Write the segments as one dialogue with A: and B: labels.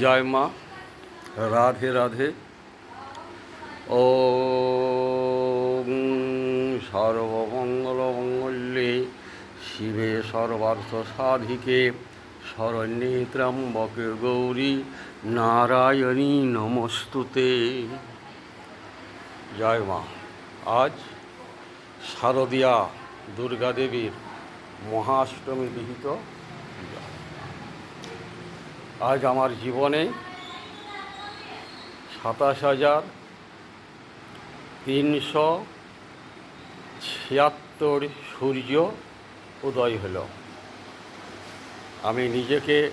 A: জয় মা। রাধে রাধে। ও সর্বমঙ্গলমঙ্গলে শিবে সর্বার্থ সাধিকে শরণ্যে ত্র্যম্বকে গৌরী নারায়ণী নমস্তুতে। জয় মা। আজ শারদীয়া দুর্গাদেবীর মহাষ্টমী বিহিত। আজ আমার জীবনে সাতাশ হাজার তিনশো ছিয়াত্তর সূর্য উদয় হল। আমি নিজেকে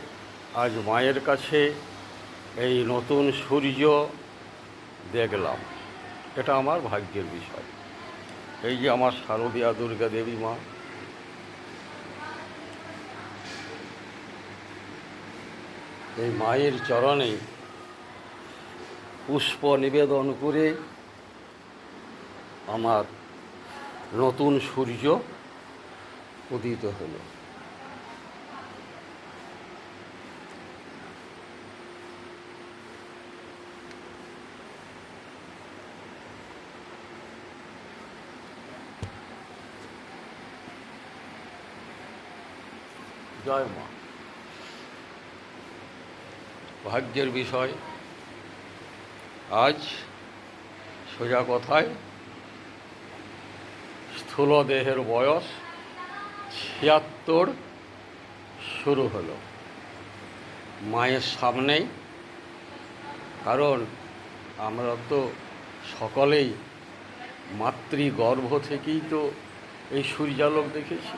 A: আজ মায়ের কাছে এই নতুন সূর্য দেখলাম। এটা আমার ভাগ্যের বিষয়। এই যে আমার শারদীয়া দুর্গা দেবী মা এই মায়ের চরণে পুষ্প নিবেদন করে আমার নতুন সূর্য উদিত হলো। জয় মা। ভাগ্যের বিষয়। আজ সোজা কথায়, স্থূল দেহের বয়স ছিয়াত্তর শুরু হলো। মায়ের সামনেই, কারণ আমরা তো সকলেই মাতৃগর্ভ থেকেই তো এই সূর্যালোক দেখেছি।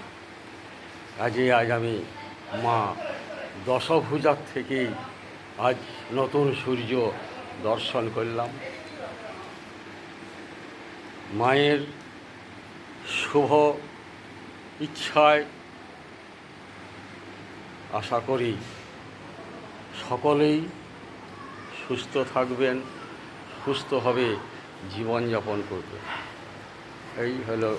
A: কাজে আজ আমি মা দশভুজার থেকেই আজ নতুন সূর্য দর্শন করলাম। মায়ের শুভ ইচ্ছায় আশা করি সকলেই সুস্থ থাকবেন সুস্থভাবে জীবনযাপন করবেন। এই হলো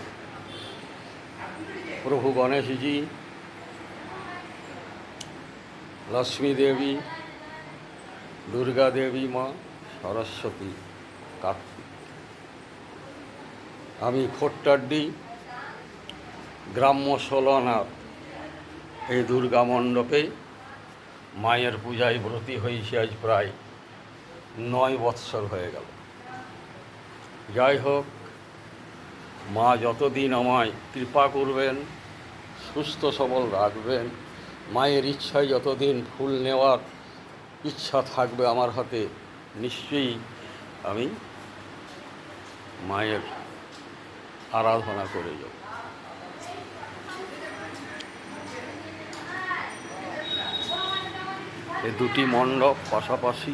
A: প্রভু গণেশজি, লক্ষ্মী দেবী দুর্গা দেবী মা সরস্বতী কার্তিক। আমি খোট্টাড্ডি, গ্রাম্য সোলনার এই দুর্গা মণ্ডপে মায়ের পূজায় ব্রতী হয়েছে আজ প্রায় নয় বৎসর হয়ে গেল। যাই হোক, মা যতদিন আমায় কৃপা করবেন, সুস্থ সবল রাখবেন, মায়ের ইচ্ছায় যতদিন ফুল নেওয়ার ইচ্ছা থাকবে আমার হাতে নিশ্চয়ই আমি মায়ের আরাধনা করে যাব। এই দুটি মণ্ডপ পাশাপাশি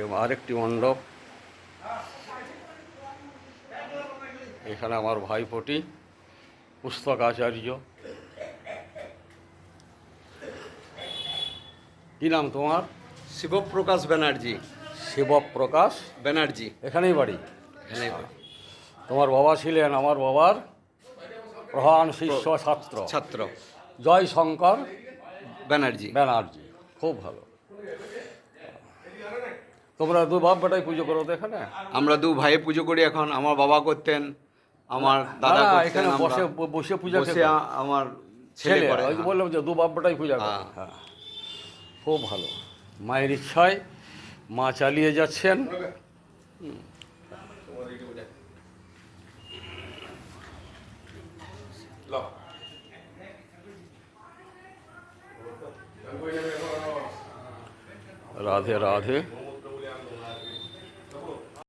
A: এবং আরেকটি মণ্ডপ। এখানে আমার ভাইপোটি পুস্তক আচার্য। কি নাম তোমার?
B: শিবপ্রকাশ ব্যানার্জি।
A: শিবপ্রকাশ?
B: ব্যানার্জি।
A: এখানেই বাড়ি?
B: এখানে
A: তোমার বাবা ছিলেন আমার বাবার প্রধান শিষ্য ছাত্র।
B: ছাত্র।
A: জয় শঙ্কর
B: ব্যানার্জি।
A: ব্যানার্জি। খুব ভালো। তোমরা দু বাপ বেটাই পুজো করো তো এখানে?
B: আমরা দু ভাই পুজো করি এখন। আমার বাবা করতেন আমার দাদা
A: এখানে বসে বসে পূজা
B: বসে আমার ছেলে করে
A: ওই বললাম যে দু বাপ বেটাই পূজা করে। হ্যাঁ। খুব ভালো। মায়ের ইচ্ছায় মা চালিয়ে যাচ্ছেন। হুম। রাধে রাধে